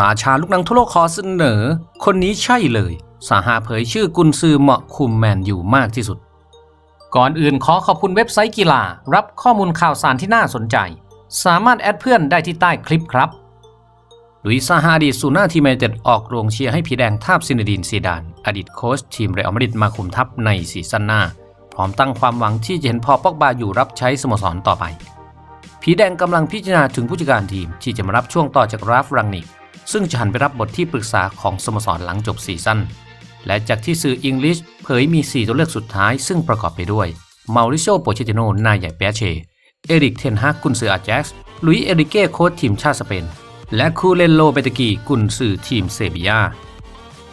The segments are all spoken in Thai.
ราชาลูกหนังทั่วโลกขอเสนอ คนนี้ใช่เลยสาหาเผยชื่อกุนซือเหมาะคุมแมนอยู่มากที่สุด ก่อนอื่นขอขอบคุณเว็บไซต์กีฬา รับข้อมูลข่าวสารที่น่าสนใจ สามารถแอดเพื่อนได้ที่ใต้คลิปครับลุยซาฮาดีสูน้าทีมเต็ดออกโรงเชียร์ให้ผีแดงทาบซินดีนซีดาน อดีตโค้ชทีมเรอัลมาดริดมาคุมทัพในซีซั่นหน้า พร้อมตั้งความหวังที่จะเห็นพอปอกบาอยู่รับใช้สโมสรต่อไปผีแดงกำลังพิจารณาถึงผู้จัดการทีมที่จะมารับช่วงต่อจากราฟรังนิก ซึ่งจะหันไปรับบทที่ปรึกษาของสโมสรหลังจบซีซั่น และจากที่สื่ออังกฤษเผยมี 4 ตัวเลือกสุดท้าย ซึ่งประกอบไปด้วยมาริโชโปเชติโนนายใหญ่เปียเช เอริกเทนฮากกุนซืออาแจ็กซ์ลุยเอริเก้โค้ชทีมชาติสเปน และคูเลนโลเบตกีกุนซือทีมเซบียา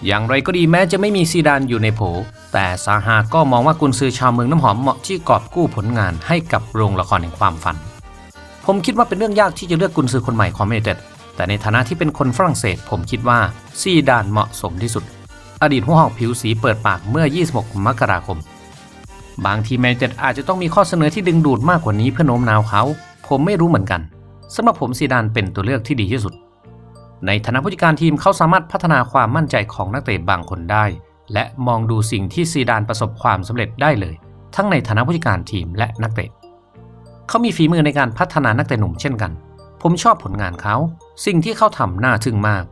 อย่างไรก็ดีแม้จะไม่มีซีดานอยู่ในโผ แต่ซาฮาก็มองว่ากุนซือชาวเมืองน้ำหอมเหมาะที่กอบกู้ผลงานให้กับโรงละครแห่งความฝัน ผมคิดว่าเป็นเรื่องยากที่จะเลือกกุนซือคนใหม่ของเมเต็ด แต่ในฐานะที่เป็นคนฝรั่งเศส ผมคิดว่าซีดานเหมาะสมที่สุด อดีตหัวหอกผิวสีเปิดปากเมื่อ 26 มกราคม บางทีแมนเต็ดอาจจะต้องมีข้อเสนอที่ดึงดูดมากกว่านี้เพื่อโน้มน้าวเขา ผมไม่รู้เหมือนกันสำหรับผมซีดานเป็นตัวเลือกที่ดีที่สุด ในฐานะผู้จัดการทีมเขาสามารถพัฒนาความมั่นใจของนักเตะบางคนได้ และมองดูสิ่งที่ซีดานประสบความสำเร็จได้เลย ทั้งในฐานะผู้จัดการทีมและนักเตะ เขามีฝีมือในการพัฒนานักเตะหนุ่มเช่นกัน ผมชอบผลงานเขา สิ่งที่เขาทำน่าทึ่งมาก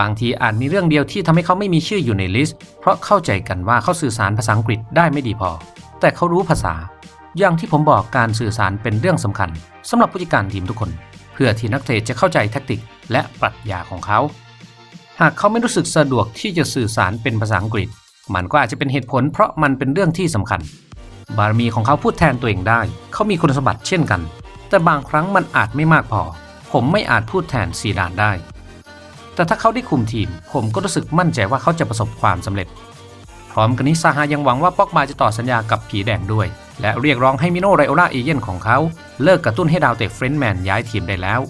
บางทีอาจมีเรื่องเดียวที่ทำให้เขาไม่มีชื่ออยู่ในลิสต์ เพราะเข้าใจกันว่าเขาสื่อสารภาษาอังกฤษได้ไม่ดีพอ แต่เขารู้ภาษา อย่างที่ผมบอกการสื่อสารเป็นเรื่องสำคัญสำหรับผู้จัดการทีมทุกคน เพื่อที่นักเตะจะเข้าใจแทคติกและปรัชญาของเขา หากเขาไม่รู้สึกสะดวกที่จะสื่อสารเป็นภาษาอังกฤษ มันก็อาจจะเป็นเหตุผล เพราะมันเป็นเรื่องที่สำคัญ บารมีของเขาพูดแทนตัวเองได้ เขามีคุณสมบัติเช่นกัน แต่บางครั้งมันอาจไม่มากพอ ผมไม่อาจพูดแทนซีดานได้ แต่ถ้าเขาได้คุมทีม ผมก็รู้สึกมั่นใจว่าเขาจะประสบความสำเร็จ พร้อมกันนี้ซาฮายังหวังว่าปอกบาจะต่อสัญญากับผีแดงด้วย และเรียกร้องให้มิโนไรโอลาเอเย่นของเขา เลิกกระตุ้นให้ดาวเตะเฟรนด์แมนย้ายทีมได้แล้ว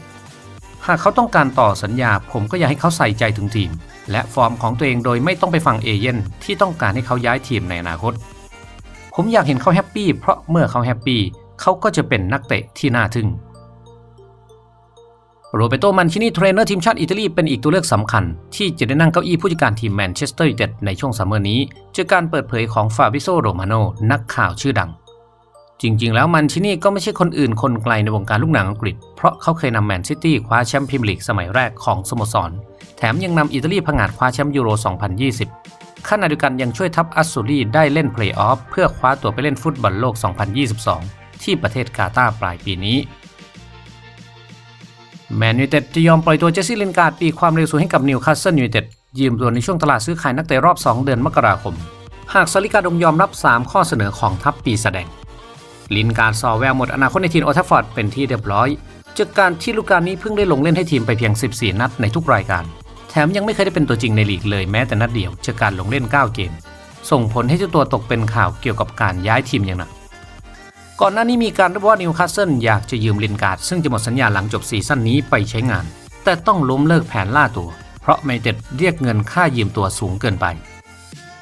หากเขาต้องการต่อสัญญา ผมก็อยากให้เขาใส่ใจถึงทีม และฟอร์มของตัวเองโดยไม่ต้องไปฟังเอเย่นที่ต้องการให้เขาย้ายทีมในอนาคต ผมอยากเห็นเขาแฮปปี้เพราะเมื่อเขาแฮปปี้เขาก็จะเป็นนักเตะที่น่าทึ่ง โรเบโตมันชินีเทรนเนอร์ทีมชาติอิตาลีเป็นอีกตัวเลือกสำคัญ ที่จะได้นั่งเก้าอี้ผู้จัดการทีมแมนเชสเตอร์ยูไนเต็ดในช่วงซัมเมอร์นี้จากการเปิดเผยของฟาบิโซโรมาโนนักข่าวชื่อดัง จริง ๆ แล้วมันชินีก็ไม่ใช่คนอื่นคนไกลในวงการลูกหนังอังกฤษ เพราะเขาเคยนำแมนซิตี้คว้าแชมป์พรีเมียร์ลีกสมัยแรกของสโมสร แถมยังนำอิตาลีผงาดคว้าแชมป์ยูโร 2020ขณะเดียวกันยังช่วยทัพอัสซูรีได้เล่นเพลย์ออฟเพื่อคว้าตัวไปเล่นฟุตบอลโลก 2022 ที่ประเทศกาตาร์ปลายปีนี้ แมนยูเต็ดจะยอมปล่อยตัวเจสซี่ลินการ์ดปีความเร็วสูงให้กับนิวคาสเซิลยูไนเต็ดยืมตัวในช่วงตลาดซื้อขายนักเตะรอบ 2 เดือนมกราคม หากซาลิกาดงยอมรับ 3 ข้อเสนอของทัพปีแสดง ลินการ์ดซอแววหมดอนาคตในทีมโอทัฟฟอร์ดเป็นที่เรียบร้อยจากการที่ลูกการนี้เพิ่งได้ลงเล่นให้ทีมไปเพียง 14 นัดในทุกรายการ แถมยังไม่เคยได้เป็นตัวจริงในลีกเลยแม้แต่นัดเดียวจากการลงเล่น 9 เกม ส่งผลให้เจ้าตัวตกเป็นข่าวเกี่ยวกับการย้ายทีมอย่างหนัก ก่อนหน้านี้มีการระบุว่านิวคาสเซิลอยากจะยืมลินการ์ดซึ่งจะหมดสัญญาหลังจบซีซั่นนี้ไปใช้งาน แต่ต้องล้มเลิกแผนล่าตัว เพราะไมเต็ดเรียกเงินค่ายืมตัวสูงเกินไป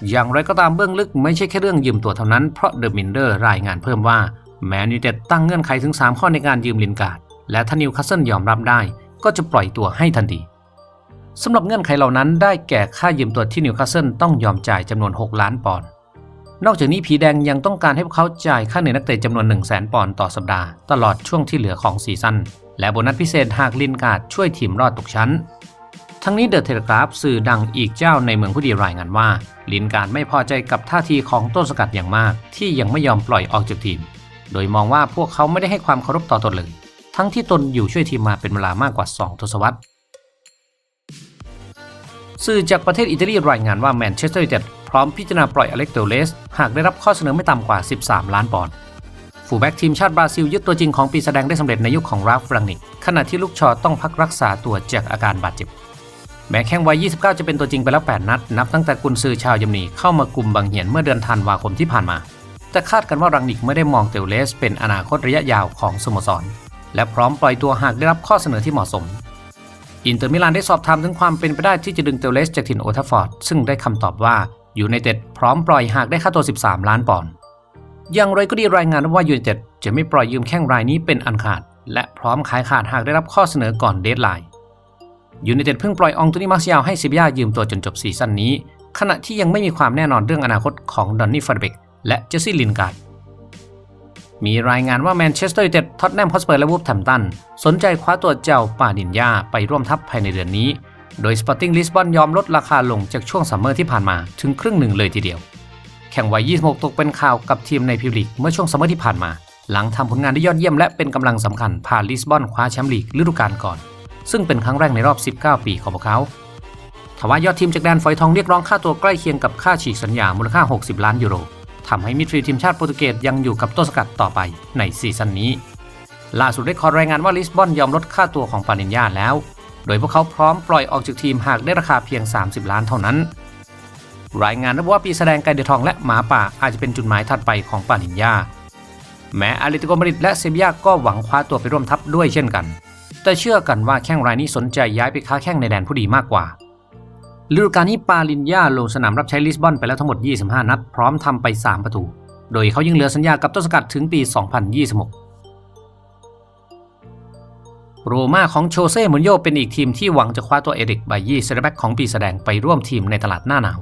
อย่างไรก็ตามเบื้องลึกไม่ใช่แค่เรื่องยืมตัวเท่านั้นเพราะเดอะมินเดอร์รายงานเพิ่มว่าแมนยูเต็ดตั้งเงื่อนไขถึง 3 ข้อในการยืมลินการ์ดและถ้านิวคาสเซิลยอมรับได้ ก็จะปล่อยตัวให้ทันทีสำหรับเงื่อนไขเหล่านั้นได้แก่ค่ายืมตัวที่นิวคาสเซิลต้องยอมจ่ายจำนวน 6 ล้านปอนด์ นอกจากนี้ผีแดงยังต้องการให้พวกเขาจ่ายค่าเหนื่อยนักเตะจำนวน 1 0 0 0 0แปอนด์ต่อสัปดาห์ตลอดช่วงที่เหลือของซีซั่น และโบนัสพิเศษหากลินการ์ดช่วยทีมรอดตกชั้น ทั้งนี้เดอะเทเลกราฟสื่อดังอีกเจ้าในเมืองผู้ดีรายงานว่า ลินการ์ดไม่พอใจกับท่าทีของต้นสกัดอย่างมาก ที่ยังไม่ยอมปล่อยออกจากทีม โดยมองว่าพวกเขาไม่ได้ให้ความเคารพต่อตนเลย ทั้งที่ตนอยู่ช่วยทีมมาเป็นเวลามากกว่า 2 ทศวรรษ สื่อจากประเทศอิตาลีรายงานว่าแมนเชสเตอร์ยูไนเต็ดพร้อมพิจารณาปล่อยอเล็กเตเลส หากได้รับข้อเสนอไม่ต่ำกว่า 13 ล้านปอนด์ฟูลแบ็กทีมชาติบราซิลยึดตัวจริงของปีแสดงได้สำเร็จในยุคของราฟรังนิกขณะที่ลูกชอต้องพักรักษาตัวจากอาการบาดเจ็บ แม้แข้งวัย 29 จะเป็นตัวจริงไปแล้ว 8 นัด นับตั้งแต่กุนซือชาวเยอรมนีเข้ามากลุ่มบางเหียนเมื่อเดือนธันวาคมที่ผ่านมา แต่คาดกันว่ารังนิกไม่ได้มองเตลเลส เป็นอนาคตระยะยาวของสโมสร และพร้อมปล่อยตัวหากได้รับข้อเสนอที่เหมาะสม อินเตอร์มิลานได้สอบถามถึงความเป็นไปได้ที่จะดึงเตเลสจากถิ่นโอทัฟฟอร์ด ซึ่งได้คำตอบว่าอยูไนเต็ดพร้อมปล่อยหากได้ค่าตัว 13 ล้านปอนด์อย่างไรก็ดีรายงานว่ายูไนเต็ดจะไม่ปล่อยยืมแข้งรายนี้เป็นอันขาด และพร้อมขายขาดหากได้รับข้อเสนอก่อนเดดไลน์ยูไนเต็ดเพิ่งปล่อยองตุนีมาร์เซียลให้เซบีย่ายืมตัวจนจบซีซั่นนี้ ขณะที่ยังไม่มีความแน่นอนเรื่องอนาคตของดอนนี่ฟาร์เบกและเจสซี่ลินการ์ด มีรายงานว่าแมนเชสเตอร์ยูไนเต็ด ท็อตแนมฮอสเปอร์และวูฟแฮมป์ตัน สนใจคว้าตัวเจ้าปาดินยาไปร่วมทัพภายในเดือนนี้ โดยสปอร์ติ้งลิสบอนยอมลดราคาลงจากช่วงซัมเมอร์ที่ผ่านมาถึงครึ่งหนึ่งเลยทีเดียว แข่งวัย 26 ตกเป็นข่าวกับทีมในพรีเมียร์ลีกเมื่อช่วงซัมเมอร์ที่ผ่านมา หลังทำผลงานได้ยอดเยี่ยมและเป็นกำลังสำคัญพาลิสบอนคว้าแชมป์ลีกฤดูกาลก่อน ซึ่งเป็นครั้งแรกในรอบ 19 ปีของพวกเขาทว่ายอดทีมจากแดนฝอยทองเรียกร้องค่าตัวใกล้เคียงกับค่าฉีกสัญญามูลค่า 60 ล้านยูโร ทำให้มิดฟิลด์ทีมชาติโปรตุเกสยังอยู่กับต้นสกัดต่อไปในซีซั่นนี้ ล่าสุดได้ขอรายงานว่าลิสบอนยอมลดค่าตัวของปานิญญาแล้ว โดยพวกเขาพร้อมปล่อยออกจากทีมหากได้ราคาเพียง 30 ล้านเท่านั้น รายงานระบุว่าปีแสดงไก่เดือดทองและหมาป่าอาจจะเป็นจุดหมายถัดไปของปานิญญาแม้อาริติโกมาริดและเซบียาก็หวังคว้าตัวไปร่วมทัพด้วยเช่นกัน แต่เชื่อกันว่าแข้งรายนี้สนใจย้ายไปค้าแข้งในแดนผู้ดีมากกว่า ฤดูกาลนี้ปาลินยาลงสนามรับใช้ลิสบอนไปแล้วทั้งหมด 25 นัด พร้อมทำไป 3 ประตู โดยเขายังเหลือสัญญากับต้นสกัดถึงปี 2026 โรม่าของโชเซ่มุนโยเป็นอีกทีมที่หวังจะคว้าตัวเอริกไบยี่เซเรแบ็กของปีแสดงไปร่วมทีมในตลาดหน้าหนาว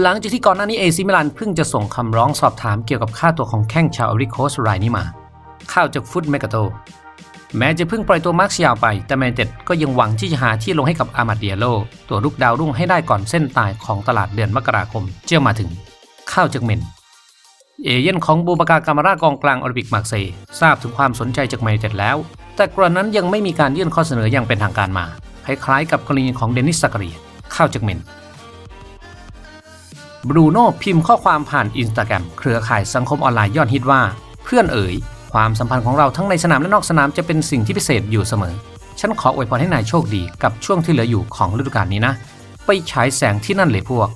หลังจากที่ก่อนหน้านี้เอซิมิลานเพิ่งจะส่งคำร้องสอบถามเกี่ยวกับค่าตัวของแข้งชาวอริโคสรายนี้มาข่าวจากฟุตเมกาโต แม้จะเพิ่งปล่อยตัวมาร์คเซียลไป แต่แมนเต็ดก็ยังหวังที่จะหาที่ลงให้กับอามาเดียโล ตัวลูกดาวรุ่งให้ได้ก่อนเส้นตายของตลาดเดือนมกราคมเจ้ามาถึง ข้าวจากเมน เอเย่นของบูบากากามารากองกลางโอลิมปิกมาร์เซย์ทราบถึงความสนใจจากแมนเต็ดแล้ว แต่กรณนั้นยังไม่มีการยื่นข้อเสนออย่างเป็นทางการมาคล้ายๆกับกรณีของเดนิสซักเรียข้าวจากเมนบรูโน่พิมพ์ข้อความผ่านอินสตาแกรมเครือข่ายสังคมออนไลน์ยอดฮิตว่า เพื่อนเอ๋ย ความสัมพันธ์ของเราทั้งในสนามและนอกสนามจะเป็นสิ่งที่พิเศษอยู่เสมอ ฉันขออวยพรให้นายโชคดีกับช่วงที่เหลืออยู่ของฤดูกาลนี้นะ ไปฉายแสงที่นั่นเลยพวก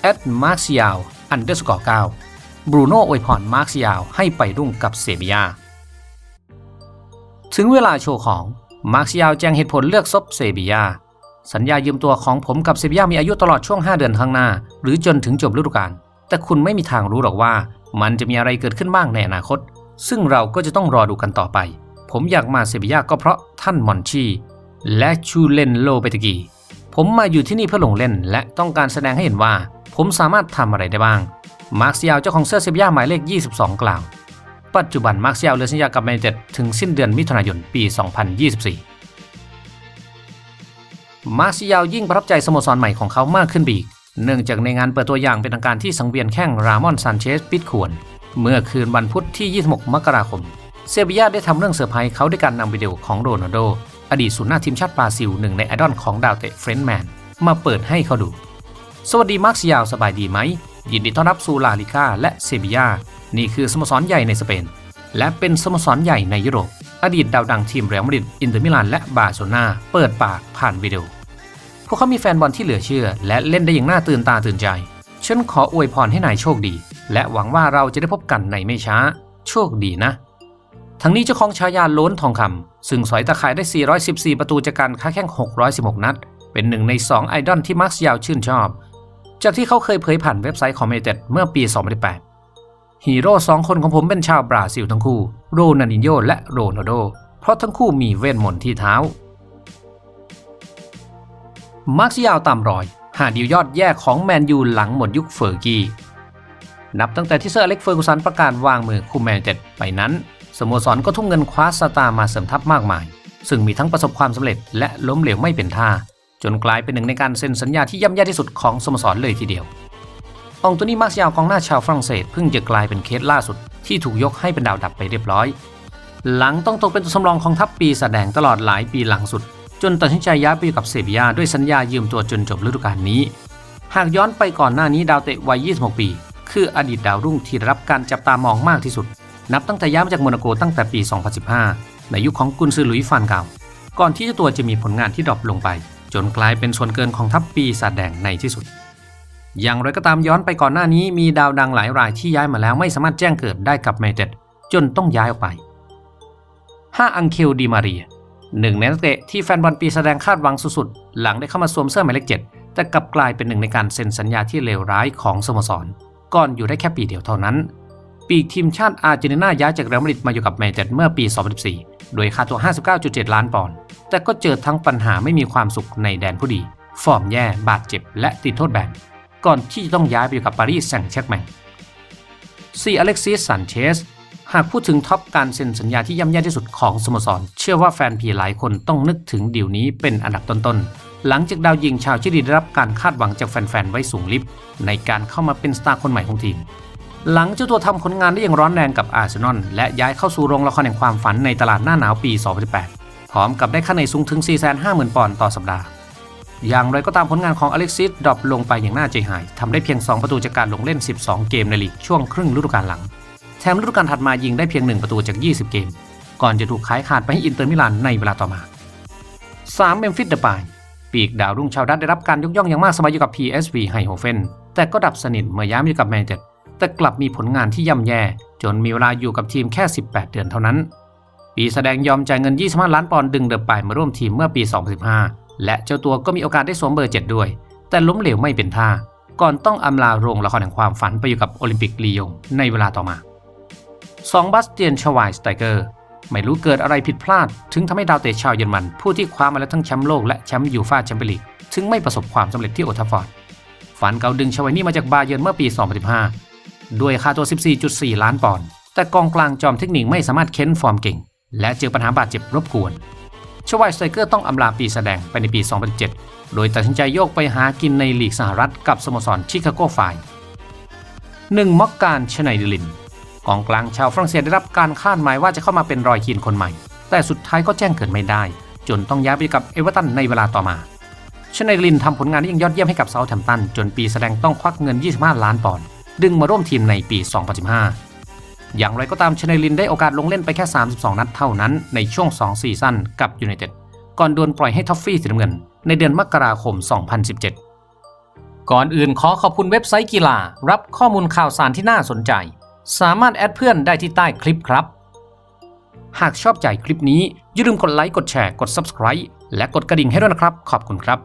แอดมาร์ซิยาลอันเดอร์สกอร์9บรูโน่อวยพรมาร์ซิยาลให้ไปรุ่งกับเซบียา ถึงเวลาโชว์ของมาร์ซิยาลแจ้งเหตุผลเลือกซบเซบียา สัญญายืมตัวของผมกับเซบียามีอายุตลอดช่วง 5 เดือนข้างหน้า หรือจนถึงจบฤดูกาลแต่คุณไม่มีทางรู้หรอกว่า มันจะมีอะไรเกิดขึ้นบ้างในอนาคต ซึ่งเราก็จะต้องรอดูกันต่อไป ผมอยากมาเซบียาก็เพราะท่านมอนชีและชูเลนโลเปตกีผมมาอยู่ที่นี่เพื่อลงเล่น และต้องการแสดงให้เห็นว่า ผมสามารถทำอะไรได้บ้าง มาร์คเซียลเจ้าของเสื้อเซบียาหมายเลข 22 กล่าว ปัจจุบันมาร์คเซียลเหลือสัญญากับแมนเชสเต็ดถึงสิ้นเดือนมิถุนายนปี 2024 มาร์ซิยลยิ่งประทับใจสโมสรใหม่ของเขามากขึ้นไปอีก เนื่องจากในงานเปิดตัวอย่างเป็นทางการที่สังเวียนแข้งรามอนซานเชสปิดขวน เมื่อคืนวันพุธที่ 26 มกราคม เซบียาได้ทำเรื่องเซอร์ไพรส์เขาด้วยการนำวิดีโอของโรนัลโด อดีตศูนย์หน้าทีมชาติบราซิลหนึ่งในไอดอลของดาวเตะเฟรนด์แมน มาเปิดให้เขาดู สวัสดีมาร์ซิยาลสบายดีไหม ยินดีต้อนรับสู่ลาลิก้าและเซบียา นี่คือสโมสรใหญ่ในสเปน และเป็นสโมสรใหญ่ในยุโรป อดีตดาวดังทีมเรอัลมาดริด อินเตอร์มิลาน และบาร์เซโลนาเปิดปากผ่านวิดีโอ พวกเขามีแฟนบอลที่เหลือเชื่อ และเล่นได้อย่างน่าตื่นตาตื่นใจ ฉันขออวยพรให้นายโชคดี และหวังว่าเราจะได้พบกันในไม่ช้า โชคดีนะ ทั้งนี้เจ้าของฉายาล้นทองคำซึ่งสอยตะข่ายได้ 414 ประตูจากการค้าแข่ง 616 นัด เป็นหนึ่งใน 2 ไอดอลที่มาร์คยาวชื่นชอบ จากที่เขาเคยเผยผ่านเว็บไซต์ของเมเต็ดเมื่อปี 2018 ฮีโร่สองคนของผมเป็นชาวบราซิลทั้งคู่ โรนัลดินโญและโรนัลโด เพราะทั้งคู่มีเวทมนต์ที่เท้า มาร์คยาวตามรอยหาดีลยอดแย่ของแมนยูหลังหมดยุคเฟอร์กี้ นับตั้งแต่ที่เซอร์อเล็กเฟอร์กูสันประกาศวางมือคุมแมนเจ็ดไปนั้น สโมสรก็ทุ่มเงินคว้าสตาร์มาเสริมทัพมากมาย ซึ่งมีทั้งประสบความสำเร็จและล้มเหลวไม่เป็นท่า จนกลายเป็นหนึ่งในการเซ็นสัญญาที่ย่ำแย่ที่สุดของสโมสรเลยทีเดียว องตัวนี้มาร์คยาวกองหน้าชาวฝรั่งเศสเพิ่งจะกลายเป็นเคสล่าสุดที่ถูกยกให้เป็นดาวดับไปเรียบร้อย หลังต้องตกเป็นตัวสำรองของทัพปีแสดงตลอดหลายปีหลังสุด จนตัดสินใจย้ายไปอยู่กับเซบียาด้วยสัญญายืมตัวจนจบฤดูกาลนี้ หากย้อนไปก่อนหน้านี้ดาวเตะวัย 26 ปี คืออดีตดาวรุ่งที่รับการจับตามองมากที่สุด นับตั้งแต่ย้ายมาจากโมนาโกตั้งแต่ปี 2015 ในยุคของกุนซือหลุยส์ฟานเก่าก่อนที่เจ้าตัวจะมีผลงานที่ดรอปลงไป จนกลายเป็นส่วนเกินของทัพปีศาจแดงในที่สุด อย่างไรก็ตามย้อนไปก่อนหน้านี้มีดาวดังหลายรายที่ย้ายมาแล้วไม่สามารถแจ้งเกิดได้กับแมนเชสเต็ดจนต้องย้ายออกไป 5 อังเคลดีมาเรียหนึ่งในนักเตะที่แฟนบอลปีแสดงคาดหวังสุดๆ หลังได้เข้ามาสวมเสื้อหมายเลขเจ็ดแต่กลับกลายเป็นหนึ่งในการเซ็นสัญญาที่เลวร้ายของสโมสร ก่อนอยู่ได้แค่ปีเดียวเท่านั้น ปีกทีมชาติอาร์เจนตินาย้ายจากเรอัลมาดริดมาอยู่กับแมนเชสเตอร์เมื่อปี 2014 โดยค่าตัว 59.7 ล้านปอนด์ แต่ก็เจอทั้งปัญหาไม่มีความสุขในแดนผู้ดี ฟอร์มแย่ บาดเจ็บ และติดโทษแบน ก่อนที่จะต้องย้ายไปอยู่กับปารีสแซงต์แชร์แมงซีอเล็กซิสซันเชสหากพูดถึงท็อปการเซ็นสัญญาที่ย่ำแย่ที่สุดของสโมสร เชื่อว่าแฟนผีหลายคนต้องนึกถึงดีลนี้เป็นอันดับต้นๆ หลังจากดาวยิงชาวชิลีได้รับการคาดหวังจากแฟนๆ ไว้สูงลิบในการเข้ามาเป็นสตาร์คนใหม่ของทีม หลังเจ้าตัวทำผลงานได้อย่างร้อนแรงกับอาร์เซนอลและย้ายเข้าสู่โรงละครแห่งความฝันในตลาดหน้าหนาวปี 2018 พร้อมกับได้ค่าในสูงถึง 450,000 ปอนด์ต่อสัปดาห์ อย่างไรก็ตามผลงานของอเล็กซิสดรอปลงไปอย่างน่าใจหายทำได้เพียง 2 ประตูจากการลงเล่น 12 เกมในลีกช่วงครึ่งฤดูกาลหลัง แถมฤดูกาลถัดมายิงได้เพียง 1 ประตูจาก 20 เกม ก่อนจะถูกขายขาดไปให้อินเตอร์มิลานในเวลาต่อมา 3. เมมฟิสเดปาย ปีกดาวรุ่งชาวดัตได้รับการยกย่องอย่างมากสมัยอยู่กับ PSV ไฮโฮเฟนแต่ก็ดับสนิทเมื่อย้ายมาอยู่กับแมนเชสเตอร์แต่กลับมีผลงานที่ย่ำแย่ จนมีเวลาอยู่กับทีมแค่ 18 เดือนเท่านั้น ปีแสดงยอมจ่ายเงิน 25 ล้านปอนด์ดึงเดอะปมาร่วมทีมเมื่อปี 2015 และเจ้าตัวก็มีโอกาสได้สวมเบอร์ 7 ด้วย แต่ล้มเหลวไม่เป็นท่า ก่อนต้องอำลาโรงละครแห่งความฝันไปอยู่กับโอลิมปิกลียงในเวลาต่อมา 2. บัสเตียนชวายสไตเกอร์ ไม่รู้เกิดอะไรผิดพลาด ถึงทำให้ดาวเตะชาวเยอรมัน ผู้ที่คว้ามาแล้วทั้งแชมป์โลกและแชมป์ยูฟ่าแชมเปี้ยนลีกถึงไม่ประสบความสำเร็จที่โอทัฟฟอร์ดฝันเก่าดึงชวายนี่มาจากบาเยิร์นเมื่อปี 2015 ด้วยค่าตัว 14.4 ล้านปอนด์แต่กองกลางจอมเทคนิคไม่สามารถเค้นฟอร์มเก่ง และเจอปัญหาบาดเจ็บรบกวนชวายสไตเกอร์ต้องอำลาปีแสดงไปในปี 2007 โดยตัดสินใจโยกไปหากินในลีกสหรัฐกับสโมสรชิคาโกไฟหนึ่งมอกการชไนเดลิน กองกลางชาวฝรั่งเศสได้รับการคาดหมายว่าจะเข้ามาเป็นรอยคีนคนใหม่ แต่สุดท้ายก็แจ้งเกิดไม่ได้ จนต้องย้ายไปกับเอเวอร์ตันในเวลาต่อมาชไนลินทำผลงานได้อย่างยอดเยี่ยมให้กับเซาท์แฮมป์ตัน จนปีแสดงต้องควักเงิน 25 ล้านปอนด์ดึงมาร่วมทีมในปี 2015 อย่างไรก็ตามชไนลินได้โอกาสลงเล่นไปแค่ 32 นัดเท่านั้นในช่วง 2 ซีซั่นกับยูไนเต็ดก่อนโดนปล่อยให้ท็อฟฟี่สีน้ำเงิน ในเดือนมกราคม 2017 ก่อนอื่นขอขอบคุณเว็บไซต์กีฬา รับข้อมูลข่าวสารที่น่าสนใจ สามารถแอดเพื่อนได้ที่ใต้คลิปครับ หากชอบใจคลิปนี้อย่าลืมกดไลค์กดแชร์กด Subscribe และกดกระดิ่งให้ด้วยนะครับ ขอบคุณครับ